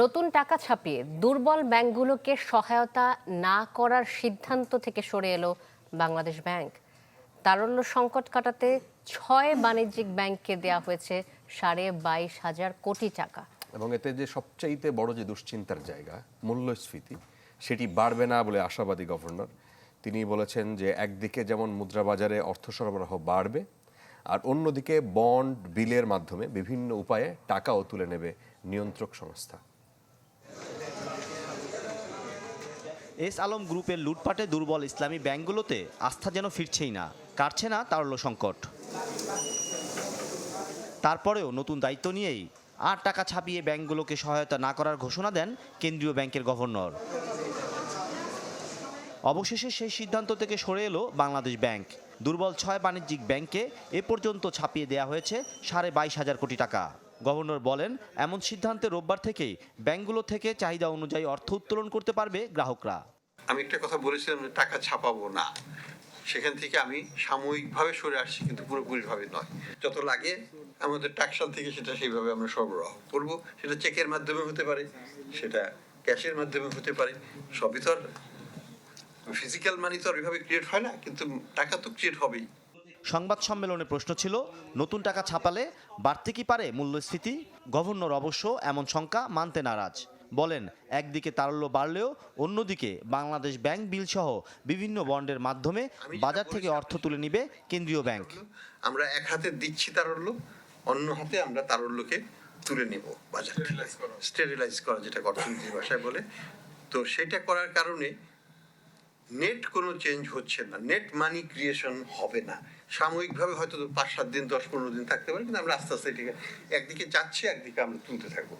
নতুন টাকা ছাপিয়ে দুর্বল ব্যাংকগুলোকে সহায়তা না করার সিদ্ধান্ত থেকে সরে এলো বাংলাদেশ ব্যাংক। তারল্য সংকট কাটাতে ছয় বাণিজ্যিক ব্যাংককে দেয়া হয়েছে সাড়ে বাইশ হাজার কোটি টাকা। এবং এতে যে সবচাইতে বড় যে দুশ্চিন্তার জায়গা, মূল্যস্ফীতি, সেটি বাড়বে না বলে আশাবাদী গভর্নর। তিনি বলেছেন যে একদিকে যেমন মুদ্রাবাজারে অর্থ সরবরাহ বাড়বে, আর অন্যদিকে বন্ড, বিলের মাধ্যমে বিভিন্ন উপায়ে টাকাও তুলে নেবে নিয়ন্ত্রক সংস্থা। এস আলম গ্রুপের লুটপাটে দুর্বল ইসলামী ব্যাংকগুলোতে আস্থা যেন ফিরছেই না। কাটছে না তারল্য সংকট। তারপরেও নতুন দায়িত্ব নিয়েই আর টাকা ছাপিয়ে ব্যাংকগুলোকে সহায়তা না করার ঘোষণা দেন কেন্দ্রীয় ব্যাংকের গভর্নর। অবশেষে সেই সিদ্ধান্ত থেকে সরে এলো বাংলাদেশ ব্যাংক। দুর্বল ছয় বাণিজ্যিক ব্যাংকে এ পর্যন্ত ছাপিয়ে দেয়া হয়েছে সাড়ে বাইশ হাজার কোটি টাকা। গভর্নর বলেন, এমন সিদ্ধান্তে রোববার থেকেই ব্যাংকগুলো থেকে চাহিদা অনুযায়ী অর্থ উত্তোলন করতে পারবে গ্রাহকরা। আমি একটা কথা বলেছিলাম টাকা ছাপাবো না। সেখান থেকে আমি সাময়িকভাবে সরে আসছি, কিন্তু পুরোপুরিভাবে নয়। যত লাগে আমাদের টাকশাল থেকে সেটা সেইভাবে আমরা সরবরাহ করব। সেটা চেকের মাধ্যমে হতে পারে, সেটা ক্যাশের মাধ্যমে হতে পারে। সবই তো আর ফিজিক্যাল মানি তো আর ওইভাবে ক্রিয়েট হয় না, কিন্তু টাকা তো ক্রিয়েট হবেই। সংবাদ সম্মেলনে প্রশ্ন ছিল নতুন টাকা ছাপালে বাড়তে কি পারে মূল্যস্ফীতি? গভর্নর অবশ্য এমন শঙ্কা মানতে নারাজ। বলেন একদিকে তারল্য বাড়লেও অন্যদিকে বাংলাদেশ ব্যাংক বিল সহ বিভিন্ন বন্ডের মাধ্যমে বাজার থেকে অর্থ তুলে নিবে কেন্দ্রীয় ব্যাংক। আমরা এক হাতে দিচ্ছি তারল্য অন্য হাতে আমরা তারল্যকে তুলে নেব বাজার থেকে। স্টেরিলাইজ করা। যেটা অর্থনীতির ভাষায় বলে। তো সেটা করার কারণে নেট কোনো চেঞ্জ হচ্ছে না নেট মানি ক্রিয়েশন হবে না। সাময়িকভাবে হয়তো পাঁচ সাত দিন দশ পনেরো দিন থাকতে পারে কিন্তু আমরা আস্তে আস্তে এটিকে একদিকে যাচ্ছে একদিকে আমরা তুলতে থাকব।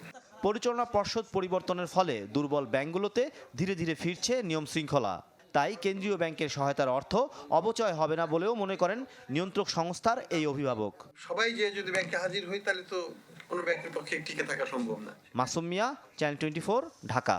পরিচালনা পর্ষদ পরিবর্তনের ফলে দুর্বল ব্যাংকগুলোতে ধীরে ধীরে ফিরছে নিয়ম শৃঙ্খলা। তাই কেন্দ্রীয় ব্যাংকের সহায়তার অর্থ অবচয় হবে না বলেও মনে করেন নিয়ন্ত্রক সংস্থার এই অভিভাবক। সবাই যে যদি ব্যাংকে হাজির হই তাহলে তো কোনো ব্যাংকের পক্ষে টিকে থাকা সম্ভব না। Masum Miya channel twenty Dhaka.